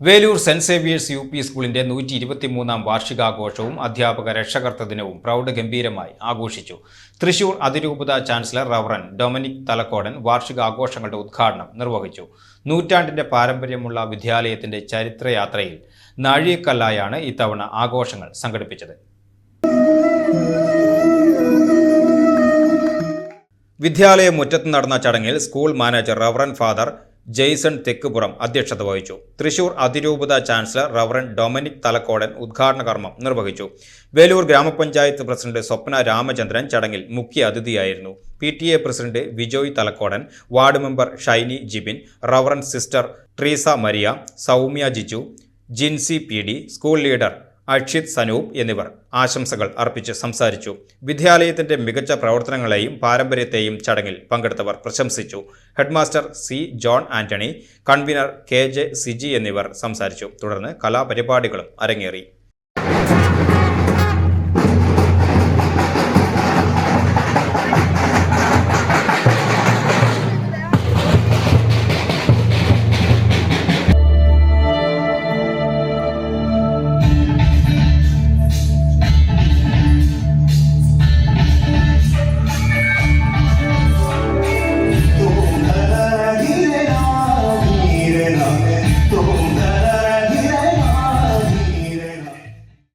Velur saint Xavier's U P സ്കൂളിന്റെ നൂറ്റി ഇരുപത്തിമൂന്നാം വാർഷികാഘോഷവും അധ്യാപക രക്ഷകർത്ത ദിനവും പ്രൗഢഗംഭീരമായി ആഘോഷിച്ചു. തൃശൂർ അതിരൂപത ചാൻസലർ റവറൻ ഡൊമിനിക് തലക്കോടൻ വാർഷികാഘോഷങ്ങളുടെ ഉദ്ഘാടനം നിർവഹിച്ചു. നൂറ്റാണ്ടിന്റെ പാരമ്പര്യമുള്ള വിദ്യാലയത്തിന്റെ ചരിത്രയാത്രയിൽ നാഴികക്കല്ലായാണ് ഇത്തവണ ആഘോഷങ്ങൾ സംഘടിപ്പിച്ചത്. വിദ്യാലയ മുറ്റത്ത് നടന്ന ചടങ്ങിൽ school manager reverend father Jaison Thekkupuram അധ്യക്ഷത വഹിച്ചു. തൃശൂർ അതിരൂപത ചാൻസലർ റവറൻ ഡൊമിനിക് തലക്കോടൻ ഉദ്ഘാടന കർമ്മം നിർവഹിച്ചു. വേലൂർ ഗ്രാമപഞ്ചായത്ത് പ്രസിഡന്റ് സ്വപ്ന രാമചന്ദ്രൻ ചടങ്ങിൽ മുഖ്യ അതിഥിയായിരുന്നു. P T A president Vijoy Thalakodan ward member Shiny Jibin reverend sister Treesa Maria Soumya Jiju Jincy P D school leader Akshith Sanoop എന്നിവർ ആശംസകൾ അർപ്പിച്ച് സംസാരിച്ചു. വിദ്യാലയത്തിന്റെ മികച്ച പ്രവർത്തനങ്ങളെയും പാരമ്പര്യത്തെയും ചടങ്ങിൽ പങ്കെടുത്തവർ പ്രശംസിച്ചു. Headmaster C John Antony convener K J Siji എന്നിവർ സംസാരിച്ചു. തുടർന്ന് കലാപരിപാടികളും അരങ്ങേറി.